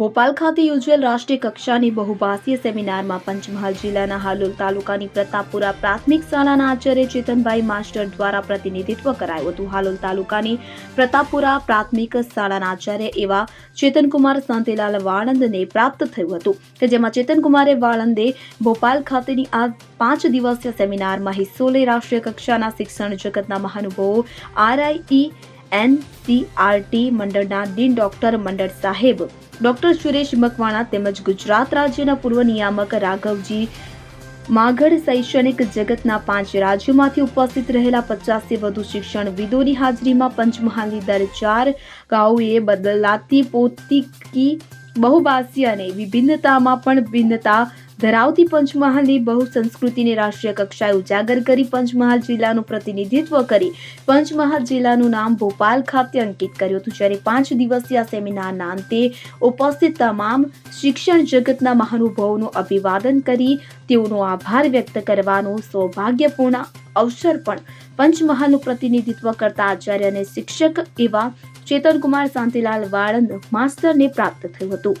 ભોપાલ ખાતે યોજાયેલ રાષ્ટ્રીય કક્ષાની બહુભાષીય સેમિનારમાં પંચમહાલ જિલ્લાના હાલોલ તાલુકાની પ્રતાપપુરા પ્રાથમિક શાળાના આચાર્ય ચેતનભાઈ માસ્ટર દ્વારા પ્રતિનિધિત્વ કરાયું હતું. હાલોલ તાલુકાની પ્રતાપપુરા પ્રાથમિક શાળાના આચાર્ય એવા ચેતનકુમાર શાંતિલાલ વાળંદને પ્રાપ્ત થયું હતું કે જેમાં ચેતનકુમારે વાળંદે ભોપાલ ખાતેની આ પાંચ દિવસીય સેમિનારમાં હિસ્સો લઈ રાષ્ટ્રીય કક્ષાના શિક્ષણ જગતના મહાનુભાવો આરઆઈ એનસીઆરટી મંડળના ડીન ડોક્ટર મંડળ સાહેબ. ડોક્ટર સુરેશ મકવાણા તેમજ ગુજરાત રાજ્યના પૂર્વ નિયામક રાઘવજી માગડ શૈક્ષણિક જગતના પાંચ રાજ્યોમાંથી ઉપસ્થિત રહેલા પચાસથી વધુ શિક્ષણવિદોની હાજરીમાં પંચમહાલની દર ચાર ગાઓએ બદલાતી પોતિકી, બહુભાષી અને વિભિન્નતામાં પણ ભિન્નતા ધરાવતી પંચમહાલની બહુ સંસ્કૃતિને રાષ્ટ્રીય કક્ષાએ ઉજાગર કરી પંચમહાલ જિલ્લાનું પ્રતિનિધિત્વ કરી પંચમહાલ જિલ્લાનું નામ ભોપાલ ખાતે અંકિત કર્યું હતું. જ્યારે પાંચ દિવસીય સેમિનારના અંતે ઉપસ્થિત તમામ શિક્ષણ જગતના મહાનુભાવોનું અભિવાદન કરી તેઓનો આભાર વ્યક્ત કરવાનો સૌભાગ્યપૂર્ણ અવસર પણ પંચમહાલનું પ્રતિનિધિત્વ કરતા આચાર્ય અને શિક્ષક એવા ચેતનકુમાર શાંતિલાલ વાળંદ માસ્ટરને પ્રાપ્ત થયું હતું.